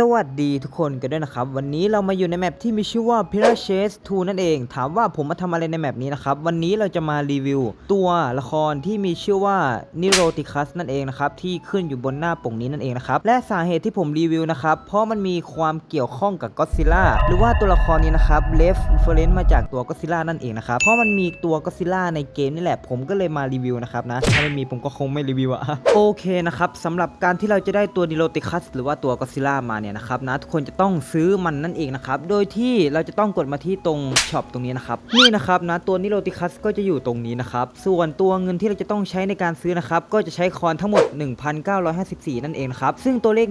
สวัสดีทุกคนกันด้วยนะครับ วันนี้เรามาอยู่ในแมปที่มีชื่อว่า p i r a Chase 2นั่นเอง ถามว่าผมมาทำอะไรในแมปนี้นะครับ วันนี้เราจะมารีวิว ตัวละครที่มีชื่อว่า n e r o t i c u s นั่นเองนะครับ ที่ขึ้นอยู่บนหน้าปกนี้นั่นเองนะครับ และสาเหตุที่ผมรีวิวนะครับ เพราะมันมีความเกี่ยวข้องกับก็ d ซิล่าหรือว่าตัวละครนี้นะครับ Left Reference มาจากตัวก็ d ซิล่านั่นเองนะครับ เพราะมันมีตัวก็ d ซิล่าในเกมนี่แหละ ผมก็เลยมารีวิวนะครับนะ ถ้าไม่มีผมก็คงไม่รีวิวอะโอเคนะครับสำหรับการที่เราจะได้ตัว n e r o t i c u s หรือว่าตัวก็ d ซิล่ามาเนี่ยนะครับนะทุกคนจะต้องซื้อมันนั่นเองนะครับโดยที่เราจะต้องกดมาที่ตรงช็อปตรงนี้นะครับนี่นะครับนะตัวนิโรติคัสก็จะอยู่ตรงนี้นะครับส่วนตัวเงินที่เราจะต้องใช้ในการซื้อนะครับก็จะใช้คอนทั้งหมด 1,954 นั่นเองนะครับซึ่งตัวเลข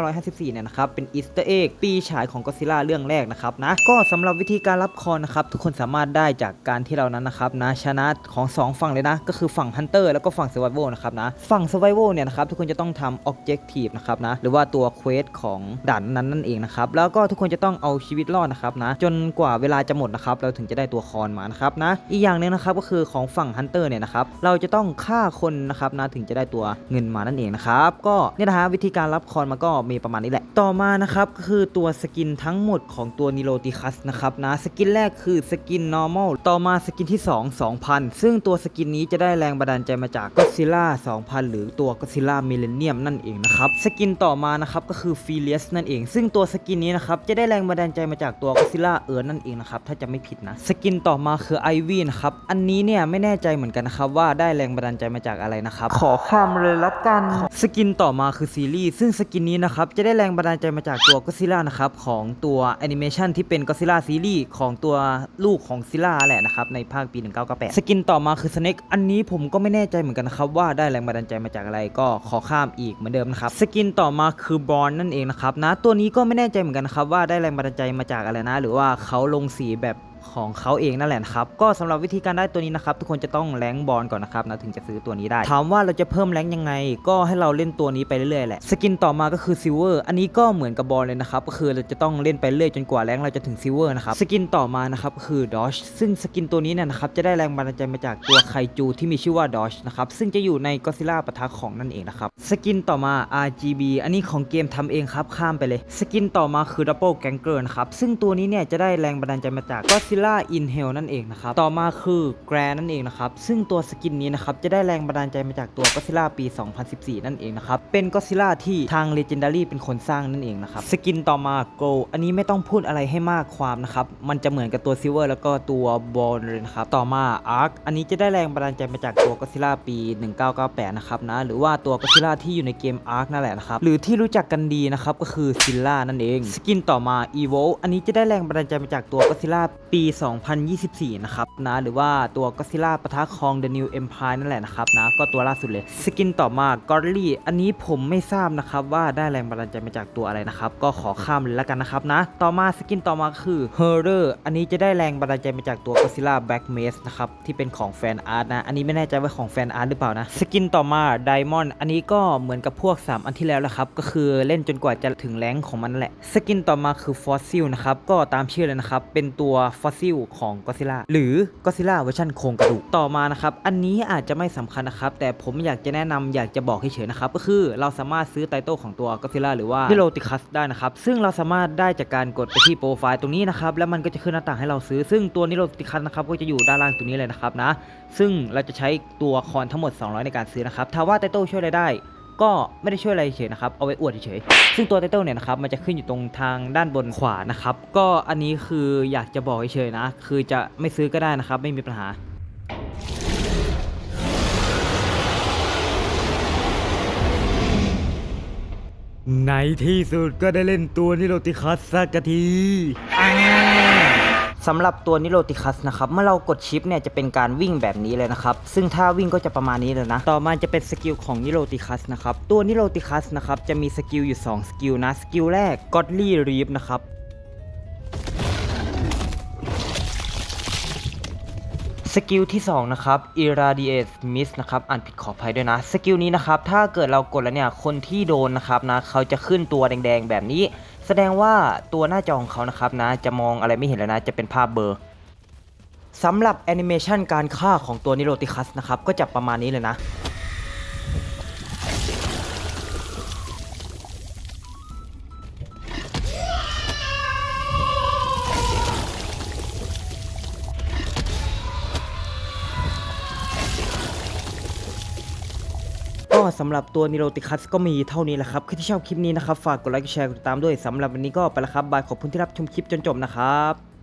1,954 เนี่ยนะครับเป็นอีสเตอร์เอ็กปีฉายของก็ซิล่าเรื่องแรกนะครับนะก็สำหรับวิธีการรับคอนนะครับทุกคนสามารถได้จากการที่เรานั้นนะครับนะชนะของ 2 ฝั่งเลยนะ ก็คือฝั่งฮันเตอร์แล้วก็ฝั่ง Survival นะครับนะฝั่ง Survival เนี่ยนะครับทุกคนจะต้องทำ Objective นะครับนะหรือว่าตัวเควสของด่านนั้นนั่นเองนะครับแล้วก็ทุกคนจะต้องเอาชีวิตรอดนะครับนะจนกว่าเวลาจะหมดนะครับเราถึงจะได้ตัวคอนมานะครับนะอีกอย่างหนึงนะครับก็คือของฝั่งฮันเตอร์เนี่ยนะครับเราจะต้องฆ่าคนนะครับนะถึงจะได้ตัวเงินมานั่นเองนะครับก็เนี่ยนะฮะวิธีการรับคอนมันก็มีประมาณนี้แหละ ต่อมานะครับก็คือตัวสกินทั้งหมดของตัวนิโรติคัสนะครับนะสกินแรกคือสกิน normal ต่อมาสกินที่ 2 2,000 ซึ่งตัวสกินนี้จะได้แรงบันดาลใจมาจากก็ซิล่า2,000 หรือตัวก็ซิล่ามิเลเนียมนั่นเองนะครับสกินต่อมานะครับก็คือฟีเลียสนั่นเอง ซึ่งตัวสกินนี้นะครับจะได้แรงบันดาลใจมาจากตัวก็ซิล่าเอิร์นั่นเองนะครับถ้าจะไม่ผิดนะ สกินต่อมาคือไอวี่นะครับอันนี้เนี่ยไม่แน่ใจเหมือนกันนะครับว่าได้แรงบันดาลใจมาจากอะไรนะครับขอความเลยละกันสกินต่อมาคือซีรีส์ซึ่งสกินนี้นะครับจะได้แรงบันดาลใจมาจากตัวก็ซิล่านะครับของตัวแอนิเมชันที่เป็นก็ซิล่าซีรีส์ของตัวลูกของซิล่าแหละนะครับในภาคปี 1998 สกินต่อมาคือสเน็กอันนี้ผมก็ไม่แน่ใจเหมือนกันนะครับว่าได้แรงบันดาลใจมาจากอะไรก็ขอข้ามอีกเหมือนเดิมนะครับสกินต่อมาคือบอลนั่นเองนะครับนะตัวนี้ก็ไม่แน่ใจเหมือนกันครับว่าได้แรงบันดาลใจมาจากอะไรนะ หรือว่าเขาลงสีแบบ ของเขาเองนั่นแหละครับ ก็สำหรับวิธีการได้ตัวนี้นะครับ ทุกคนจะต้องแรงบอลก่อนนะครับนะถึงจะซื้อตัวนี้ได้ ถามว่าเราจะเพิ่มแรงยังไง ก็ให้เราเล่นตัวนี้ไปเรื่อยๆแหละสกินต่อมาก็คือซิลเวอร์อันนี้ก็เหมือนกับบอลเลยนะครับก็คือเราจะต้องเล่นไปเรื่อยจนกว่าแรงเราจะถึงซิลเวอร์นะครับสกินต่อมานะครับคือดอชซึ่งสกินตัวนี้เนี่ยนะครับจะได้แรงบันดาลใจมาจากตัวไคจูที่มีชื่อว่าดอชนะครับซึ่งจะอยู่ในก็ซิล่าปะทะของนั่นเองนะครับสกินต่อมา RGB อันนี้ของเกมทำเองครับข้ามไปเลย สกินต่อมาคือ Double Ganger นะครับซึ่งตัวนี้เนี่ยจะได้แรงบันดาลใจมาจาก Godzilla in Hell นั่นเองนะครับ ต่อมาคือ Grand นั่นเองนะครับ ซึ่งตัวสกินนี้นะครับ จะได้แรงบันดาลใจมาจากตัว Godzilla ปี 2014 นั่นเองนะครับ เป็น Godzilla ที่ทาง Legendary เป็นคนสร้างนั่นเองนะครับ สกินต่อมา Go อันนี้ไม่ต้องพูดอะไรให้มากความนะครับ มันจะเหมือนกับตัว Silver แล้วก็ตัว Bone เลยนะครับ ต่อมา Arc อันนี้จะได้แรงบันดาลใจมาจากตัว Godzilla ปี 1998 นะครับนะ หรือว่าตัว Godzilla ที่อยู่ในเกม Arc นั่นแหละนะครับ หรือที่รู้จักกันดีนะครับก็คือ Zilla นั่นเอง สกินต่อมา Evo อันนี้จะได้แรงบันดาลใจมาจากตัว Godzilla ปีี 2024 นะครับนะหรือว่าตัว Godzilla ปะทะคอง The New Empire นั่นแหละนะครับนะก็ตัวล่าสุดเลย สกินต่อมา g o r l y อันนี้ผมไม่ทราบนะครับว่าได้แรงบันดาลใจมาจากตัวอะไรนะครับก็ขอข้ามเลยแล้วกันนะครับนะต่อมาสกินต่อมาคือ Horror อันนี้จะได้แรงบันดาลใจมาจากตัว Godzilla Black Mask นะครับที่เป็นของแฟนอาร์ตนะอันนี้ไม่แน่ใจว่าของแฟนอาร์ตหรือเปล่านะสกินต่อมา Diamond อันนี้ก็เหมือนกับพวก 3 อันที่แล้วแหละครับก็คือเล่นจนกว่าจะถึงแรงของมันแหละ สกินต่อมาคือ Fossil นะครับก็ตามชื่อเลยนะครับเป็นตัว Fossil ของ Godzilla หรือ Godzilla เวอร์ชันโครงกระดูกต่อมานะครับอันนี้อาจจะไม่สำคัญนะครับแต่ผมอยากจะแนะนำอยากจะบอกเฉยๆนะครับก็คือเราสามารถซื้อไตเติลของตัว Godzilla หรือว่า Niloticus ได้นะครับซึ่งเราสามารถได้จากการกดไปที่โปรไฟล์ตรงนี้นะครับแล้วมันก็จะขึ้นหน้าต่างให้เราซื้อ ซึ่งตัว Niloticus นะครับก็จะอยู่ด้านล่างตรงนี้เลยนะครับนะซึ่งเราจะใช้ตัวคอนทั้งหมด 200 ในการซื้อนะครับถ้าว่าไตเติลช่วยอะไรได้ ก็ไม่ได้ช่วยอะไรเฉยนะครับ เอาไว้อวดเฉยซึ่งตัวไตเติลเนี่ยนะครับมันจะขึ้นอยู่ตรงทางด้านบนขวานะครับ ก็อันนี้คืออยากจะบอกเฉยนะ คือจะไม่ซื้อก็ได้นะครับ ไม่มีปัญหาในที่สุดก็ได้เล่นตัวนิโรติคัสสักที สำหรับตัวนิโรติคัสนะครับเมื่อเรากดชิปเนี่ยจะเป็นการวิ่งแบบนี้เลยนะครับ ซึ่งถ้าวิ่งก็จะประมาณนี้เลยนะ ต่อมาจะเป็นสกิลของนิโรติคัสนะครับ ตัวนิโรติคัสนะครับจะมีสกิลอยู่ 2 สกิลนะ สกิลแรกก็อดลี่รีฟนะครับ สกิลที่ 2 นะครับ irradiate miss นะครับ อ่านผิดขออภัยด้วยนะ สกิลนี้นะครับ ถ้าเกิดเรากดแล้วเนี่ย คนที่โดนนะครับนะ เขาจะขึ้นตัวแดงๆแบบนี้ แสดงว่าตัวหน้าจอของเขานะครับนะ จะมองอะไรไม่เห็นแล้วนะ จะเป็นภาพเบลอร์สำหรับแอนิเมชันการฆ่าของตัวนิโรติคัสนะครับ ก็จะประมาณนี้เลยนะ ก็สำหรับตัวนิโรติคัสก็มีเท่านี้แหละครับใครที่ชอบคลิปนี้นะครับ ฝากกดไลค์กดแชร์กดติดตามด้วยสำหรับวันนี้ก็ไปละครับบายขอบคุณที่รับชมคลิปจนจบนะครับ